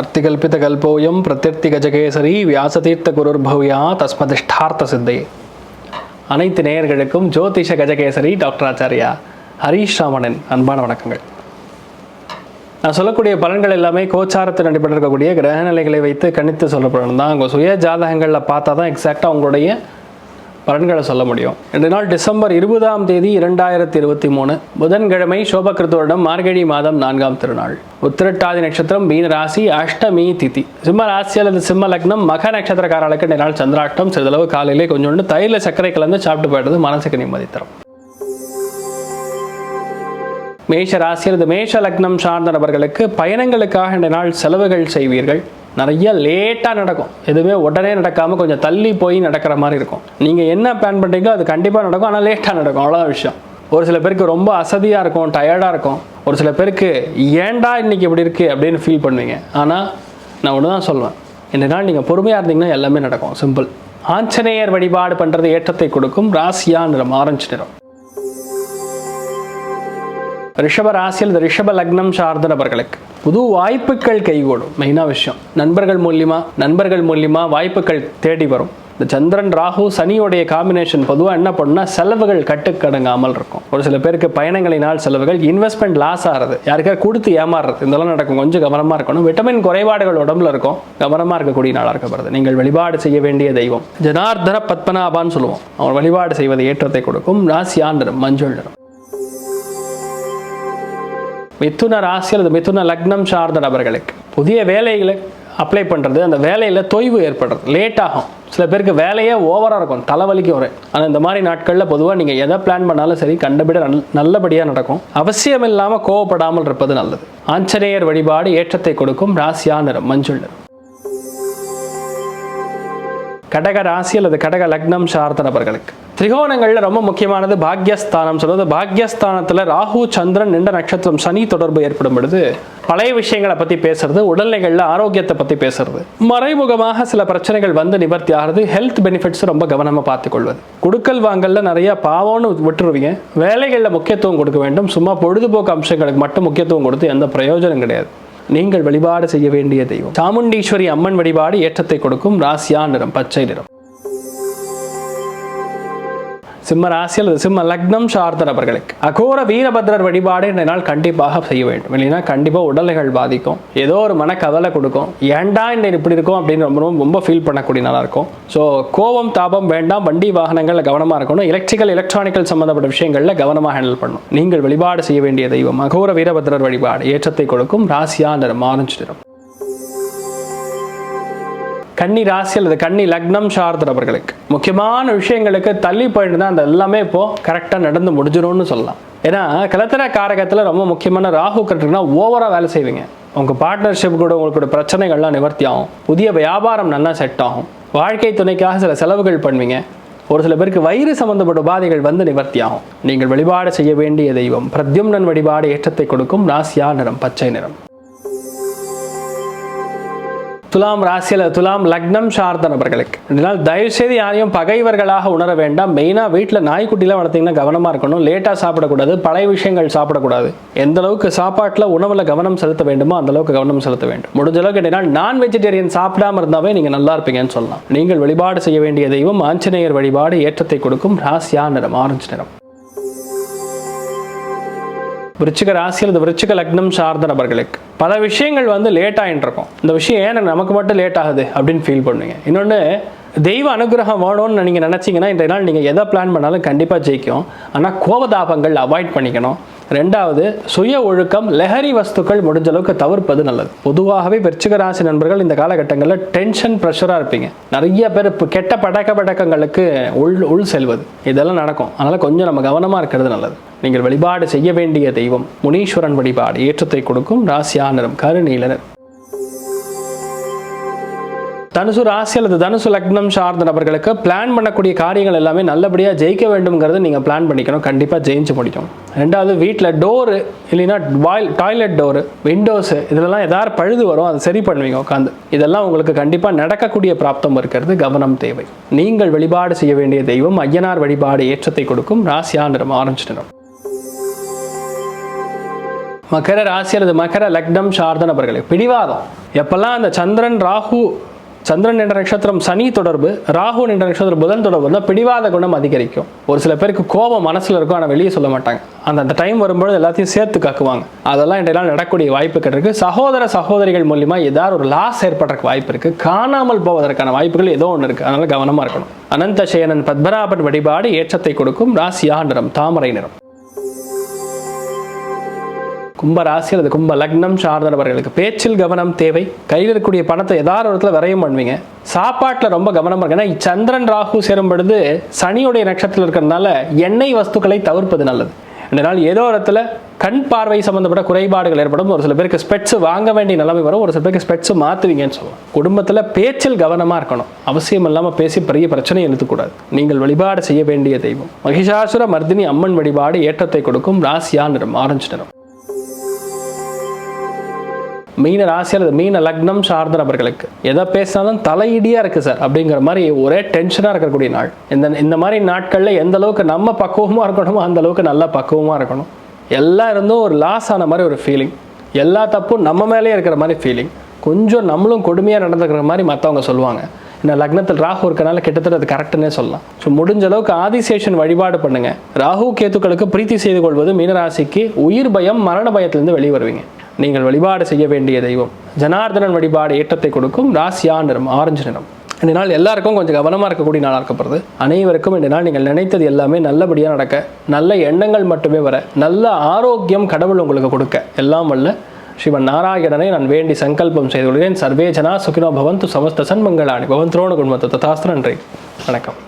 அர்த்திகல்பிதகல்போயம் பிரத்யர்த்தி கஜகேசரி வியாசதீர்த்த குருர்பவ்யா தஸ்மதிஷ்டார்த்த சித்தையே அனைத்து நேயர்களுக்கும் ஜோதிஷ கஜகேசரி டாக்டர் ஆச்சாரியா ஹரீஷ் அன்பான வணக்கங்கள். நான் சொல்லக்கூடிய பலன்கள் எல்லாமே கோச்சாரத்தில் நடைபெற்றிருக்கக்கூடிய இருக்கக்கூடிய கிரகநிலைகளை வைத்து கணித்து சொல்லப்படணும் தான். உங்கள் சுய ஜாதகங்களில் பார்த்தா தான் எக்ஸாக்டாக உங்களுடைய பலன்களை சொல்ல முடியும். ரெண்டு நாள் டிசம்பர் இருபதாம் தேதி இரண்டாயிரத்தி இருபத்தி மூணு புதன்கிழமை சோபகிருத்தோரிடம் மார்கழி மாதம் நான்காம் திருநாள். உத்திரட்டாதி நட்சத்திரம் மீன ராசி அஷ்டமி திதி. சிம்ம ராசி அல்லது சிம்ம லக்னம் மக நட்சத்திரக்காரர்களுக்கு இந்த நாள் சந்திராஷ்டம். சிறிதளவு காலையிலே கொஞ்சோண்டு தைல சர்க்கரை கலந்து சாப்பிட்டு போயிடுறது மனசுக்கு நிம்மதி தரும். மேஷ ராசி அல்லது மேஷ லக்னம் சார்ந்த நபர்களுக்கு பயணங்களுக்காக இந்த நாள் செலவுகள் செய்வீர்கள். நிறைய லேட்டாக நடக்கும். எதுவுமே உடனே நடக்காமல் கொஞ்சம் தள்ளி போய் நடக்கிற மாதிரி இருக்கும். நீங்கள் என்ன பிளான் பண்ணுறீங்களோ அது கண்டிப்பாக நடக்கும். ஆனால் லேட்டாக நடக்கும். அவ்வளோதான் விஷயம். ஒரு சில பேருக்கு ரொம்ப அசதியாக இருக்கும் டயர்டாக இருக்கும். ஒரு சில பேருக்கு ஏண்டா இன்னைக்கு இப்படி இருக்குது அப்படின்னு ஃபீல் பண்ணுவீங்க. ஆனால் நான் ஒன்று தான் சொல்லுவேன் என்னென்னா நீங்கள் பொறுமையாக இருந்தீங்கன்னா எல்லாமே நடக்கும். சிம்பிள் ஆஞ்சநேயர் வழிபாடு பண்ணுறது ஏற்றத்தை கொடுக்கும். ராசியா நிறம் ஆரஞ்சு நிறம். ரிஷப ராசி அல்லது ரிஷப லக்னம் சார்ந்த நபர்களுக்கு புது வாய்ப்புகள் கைகூடும். மெயினாக விஷயம். நண்பர்கள் மூலியமா நண்பர்கள் மூலியமா வாய்ப்புகள் தேடி வரும். இந்த சந்திரன் ராகு சனியோடைய காம்பினேஷன் பொதுவாக என்ன பண்ணுன்னா செலவுகள் கட்டுக்கடங்காமல் இருக்கும். ஒரு சில பேருக்கு பயணங்களினால் செலவுகள் இன்வெஸ்ட்மெண்ட் லாஸ் ஆகிறது யாருக்கா கொடுத்து ஏமாறுறது இதெல்லாம் நடக்கும். கொஞ்சம் கவனமாக இருக்கணும். விட்டமின் குறைபாடுகள் உடம்புல இருக்கும். கவனமாக இருக்கக்கூடிய நாளாக இருக்கப்படுது நீங்கள் வழிபாடு செய்ய வேண்டிய தெய்வம். ஜனார்தன பத்மநாபான்னு சொல்லுவோம். அவர் வழிபாடு செய்வது ஏற்றத்தை கொடுக்கும். ராசி ஆண்டரும் மஞ்சள் நிறம். மிதுன ராசி அல்லது மிதுன லக்னம் சார்ந்த நபர்களுக்கு புதிய வேலைகளை அப்ளை பண்ணுறது அந்த வேலையில் தொய்வு ஏற்படுறது. லேட் ஆகும். சில பேருக்கு வேலையே ஓவராக இருக்கும். தலைவலிக்கு வரும். ஆனால் இந்த மாதிரி நாட்களில் பொதுவாக நீங்கள் எதை பிளான் பண்ணாலும் சரி கண்டுபிடி நல் நல்லபடியாக நடக்கும். அவசியம் இல்லாமல் கோவப்படாமல் இருப்பது நல்லது. ஆஞ்சநேயர் வழிபாடு ஏற்றத்தை கொடுக்கும் ராசியா நிறம் மஞ்சள் நிறம். கடக ராசி அல்லது கடக லக்னம் சார்ந்த நபர்களுக்கு. திரிகோணங்களில் ரொம்ப முக்கியமானது பாக்யஸ்தானம். சொல்வது பாக்யஸ்தானத்தில் ராகு சந்திரன் நின்ற நட்சத்திரம் சனி தொடர்பு ஏற்படும் பொழுது பழைய விஷயங்களை பற்றி பேசுறது உடல்நிலைகளில் ஆரோக்கியத்தை பற்றி பேசுறது மறைமுகமாக சில பிரச்சனைகள் வந்து நிவர்த்தி ஆகிறது ஹெல்த் பெனிஃபிட்ஸ் ரொம்ப கவனமாக பார்த்துக்கொள்வது. குடுக்கல் வாங்கலில் நிறைய பாவம்னு விட்டுருவீங்க. வேலைகளில் முக்கியத்துவம் கொடுக்க வேண்டும். சும்மா பொழுதுபோக்கு அம்சங்களுக்கு மட்டும் முக்கியத்துவம் கொடுத்து எந்த பிரயோஜனம் கிடையாது. நீங்கள் வழிபாடு செய்ய வேண்டிய தெய்வம். சாமுண்டீஸ்வரி அம்மன் வழிபாடு ஏற்றத்தை கொடுக்கும். ராசியா நிறம் பச்சை நிறம். சிம்ம ராசி அல்லது சிம்ம லக்னம் சார்ந்த நபர்களுக்கு. அகோர வீரபத்ரர் வழிபாடு இந்த நாள் கண்டிப்பாக செய்ய வேண்டும். இல்லைன்னா கண்டிப்பாக உடல்கள் பாதிக்கும். ஏதோ ஒரு மனக்கவலை கொடுக்கும். ஏன்டா இந்த இப்படி இருக்கும் அப்படின்னு ரொம்ப ரொம்ப ரொம்ப ஃபீல் பண்ணக்கூடிய நாளாக இருக்கும். ஸோ கோபம் தாபம் வேண்டாம் வண்டி வாகனங்களில் கவனமாக இருக்கணும். எலக்ட்ரிக்கல் எலக்ட்ரானிக்கல் சம்மந்தப்பட்ட விஷயங்களில் கவனமாக ஹேண்டில் பண்ணணும். நீங்கள் வழிபாடு செய்ய வேண்டிய தெய்வம் அகோர வீரபத்ரர் வழிபாடு. ஏற்றத்தை கொடுக்கும். ராசியா நிறம் ஆரஞ்சு நிறம். கன்னி ராசி அல்லது கன்னி லக்னம் சார்ந்த நபர்களுக்கு முக்கியமான விஷயங்களுக்கு தள்ளி போயிட்டு தான் அந்த எல்லாமே இப்போ கரெக்டாக நடந்து முடிஞ்சிடும்னு சொல்லலாம். ஏன்னா கலத்திர காரகத்தில் ரொம்ப முக்கியமான ராகு கரெக்டுனா ஓவராக வேலை செய்வீங்க. உங்கள் பார்ட்னர்ஷிப் கூட உங்களுக்கு பிரச்சனைகள்லாம் நிவர்த்தி ஆகும். புதிய வியாபாரம் நல்லா செட் ஆகும். வாழ்க்கை துணைக்காக சில செலவுகள் பண்ணுவீங்க. ஒரு சில பேருக்கு வயிறு சம்பந்தப்பட்ட உபாதைகள் வந்து நிவர்த்தி ஆகும். நீங்கள் வழிபாடு செய்ய வேண்டிய தெய்வம் பிரத்யும்னன் வழிபாடு ஏற்றத்தை கொடுக்கும் ராசியா நிறம் பச்சை நிறம். துலாம் ராசியில் துலாம் லக்னம் சார்ந்த நபர்களுக்கு இதனால் தயவுசெய்து யாரையும் பகைவர்களாக உணர வேண்டாம். மெயினாக வீட்டில் நாய்க்குட்டிலாம் வளர்த்தீங்கன்னா கவனமாக இருக்கணும். லேட்டாக சாப்பிடக்கூடாது. பழைய விஷயங்கள் சாப்பிடக்கூடாது. எந்த அளவுக்கு சாப்பாட்டில் உணவில் கவனம் செலுத்த வேண்டுமோ அந்த அளவுக்கு கவனம் செலுத்த வேண்டும். முடிஞ்ச அளவுக்கு கேட்டீங்கன்னா நான் வெஜிடேரியன் சாப்பிடாம இருந்தாவே நீங்கள் நல்லா இருப்பீங்கன்னு சொல்லலாம். நீங்கள் வழிபாடு செய்ய வேண்டிய தெய்வம் ஆஞ்சநேயர் வழிபாடு ஏற்றத்தை கொடுக்கும். ராசியா நிறம் ஆரஞ்சு நிறம். விருச்சிக ராசி அல்லது விருச்சிக லக்னம் சார்ந்த நபர்களுக்கு. பல விஷயங்கள் வந்து லேட் ஆகிட்டு இருக்கும். இந்த விஷயம் ஏன் நமக்கு மட்டும் லேட் ஆகுது அப்படின்னு ஃபீல் பண்ணுவீங்க. இன்னொன்று தெய்வ அனுகிரகம் வேணும்னு நீங்கள் நினச்சிங்கன்னா இன்றைய நாள் நீங்கள் எதை பிளான் பண்ணாலும் கண்டிப்பாக ஜெயிக்கும். ஆனால் கோபதாபங்கள் அவாய்ட் பண்ணிக்கணும். ரெண்டாவது சுய ஒழுக்கம் லெஹரி வஸ்துக்கள் முடிஞ்ச அளவுக்கு தவிர்ப்பது நல்லது. பொதுவாகவே விருச்சிக ராசி நண்பர்கள் இந்த காலகட்டங்களில் டென்ஷன் ப்ரெஷராக இருப்பீங்க. நிறைய பேர் இப்போ கெட்ட படக்க படக்கங்களுக்கு உள் உள் செல்வது. இதெல்லாம் நடக்கும். அதனால் கொஞ்சம் நம்ம கவனமாக இருக்கிறது நல்லது. நீங்கள் வழிபாடு செய்ய வேண்டிய தெய்வம் முனீஸ்வரன் வழிபாடு ஏற்றத்தை கொடுக்கும். ராசி நிறம் கருநீல தனுசு ராசி அல்லது தனுசு லக்னம் சார்ந்த நபர்களுக்கு பிளான் பண்ணக்கூடிய காரியங்கள் எல்லாமே நல்லபடியாக ஜெயிக்க வேண்டும்ங்கிறது நீங்கள் பிளான் பண்ணிக்கணும். கண்டிப்பாக ஜெயிச்சு முடிக்கும் ரெண்டாவது வீட்டில் டோரு இல்லைன்னா வாயில் டாய்லெட் டோரு விண்டோஸு இதெல்லாம் எதாவது பழுது வரும் அதை சரி பண்ணுவீங்க உட்காந்து இதெல்லாம் உங்களுக்கு கண்டிப்பாக நடக்கக்கூடிய பிராப்தம் இருக்கிறது. கவனம் தேவை. நீங்கள் வழிபாடு செய்ய வேண்டிய தெய்வம் ஐயனார் வழிபாடு ஏற்றத்தை கொடுக்கும். ராசியா நிறம் ஆரஞ்சு நிறம் மகர ராசி அல்லது மகர லக்னம் சார்ந்த நபர்களுக்கு பிடிவாதம். எப்பெல்லாம் அந்த சந்திரன் ராகு சந்திரன் என்ற நட்சத்திரம் சனி தொடர்பு ராகு என்ற நட்சத்திரம் புதன் தொடர்பு இருந்தால் பிடிவாத குணம் அதிகரிக்கும். ஒரு சில பேருக்கு கோபம் மனசில் இருக்கும் ஆனால் வெளியே சொல்ல மாட்டாங்க. அந்த அந்த டைம் வரும்பொழுது எல்லாத்தையும் சேர்த்து கக்குவாங்க. அதெல்லாம் இன்றைய நடக்கக்கூடிய வாய்ப்புகள் இருக்கு. சகோதர சகோதரிகள் மூலியமா ஏதாவது ஒரு லாஸ் ஏற்படுறதுக்கு வாய்ப்பு இருக்கு. காணாமல் போவதற்கான வாய்ப்புகள் ஏதோ ஒன்று இருக்கு. அதனால கவனமா இருக்கணும். அனந்த சேனன் பத்மநாபன் வழிபாடு ஏற்றத்தை கொடுக்கும். ராசியா நிறம் தாமரை நிறம். கும்ப ராசி அல்லது கும்ப லக்னம் சார்ந்தவர்களுக்கு பேச்சில் கவனம் தேவை. கையில் இருக்கக்கூடிய பணத்தை ஏதாவது ஒரு இடத்துல விரையும் பண்ணுவீங்க. சாப்பாட்டில் ரொம்ப கவனமாக இருக்கு ஏன்னா சந்திரன் ராகு சேரும் பொழுது சனியுடைய நட்சத்திரத்தில் இருக்கிறதுனால எண்ணெய் வஸ்துக்களை தவிர்ப்பது நல்லது. இதனால் நாள் ஏதோ இடத்துல கண் பார்வை சம்மந்தப்பட்ட குறைபாடுகள் ஏற்படும். ஒரு சில பேருக்கு ஸ்பெட்ஸ் வாங்க வேண்டிய நிலைமை வரும். ஒரு சில பேருக்கு ஸ்பெட்ஸ் மாற்றுவீங்கன்னு சொல்லுவோம். குடும்பத்தில் பேச்சில் கவனமாக இருக்கணும். அவசியம் இல்லாமல் பேசி பெரிய பிரச்சனை எழுத்துக்கூடாது. நீங்கள் வழிபாடு செய்ய வேண்டிய தெய்வம். மகிஷாசுர மர்தினி அம்மன் வழிபாடு ஏற்றத்தை கொடுக்கும். ராசியா நிறம் ஆரஞ்சு நிறம். மீன ராசியில் மீன லக்னம் சார்ந்த நபர்களுக்கு எதை பேசினாலும் தலையிடியாக இருக்குது சார் அப்படிங்கிற மாதிரி ஒரே டென்ஷனாக இருக்கக்கூடிய நாள். இந்த இந்த மாதிரி நாட்களில் எந்த அளவுக்கு நம்ம பக்குவமாக இருக்கணுமோ அந்த அளவுக்கு நல்லா பக்குவமாக இருக்கணும். எல்லாம் இருந்தும் ஒரு லாஸ் ஆன மாதிரி ஒரு ஃபீலிங் எல்லா தப்பும் நம்ம மேலேயே இருக்கிற மாதிரி ஃபீலிங் கொஞ்சம் நம்மளும் கொடுமையாக நடந்துக்கிற மாதிரி மற்றவங்க சொல்லுவாங்க. இந்த லக்னத்தில் ராகு இருக்கனால கிட்டத்தட்ட அது கரெக்டுன்னே சொல்லலாம். ஸோ முடிஞ்ச அளவுக்கு ஆதிசேஷன் வழிபாடு பண்ணுங்கள் ராகு கேத்துக்களுக்கு பிரீத்தி செய்து கொள்வது மீனராசிக்கு உயிர் பயம் மரண பயத்திலேருந்து வெளியே வருவீங்க நீங்கள் வழிபாடு செய்ய வேண்டிய தெய்வம். ஜனார்தனன் வழிபாடு ஏற்றத்தை கொடுக்கும் ராசியா நிறம் ஆரஞ்சு நிறம். இந்த நாள் எல்லாருக்கும் கொஞ்சம் கவனமாக இருக்கக்கூடிய நாளாக இருக்கப்படுது அனைவருக்கும் இந்த நாள் நீங்கள் நினைத்தது எல்லாமே நல்லபடியாக நடக்க நல்ல எண்ணங்கள் மட்டுமே வர நல்ல ஆரோக்கியம் கடவுள் உங்களுக்கு கொடுக்க. எல்லாம் வல்ல ஸ்ரீமன் நாராயணனை நான் வேண்டி சங்கல்பம் செய்து கொள்கிறேன். சர்வேஜனா சுகினோ பவந்து சமஸ்த சன்மங்களாணி பவன் குடும்பத்தை ததாஸ்திர நன்றி. வணக்கம்.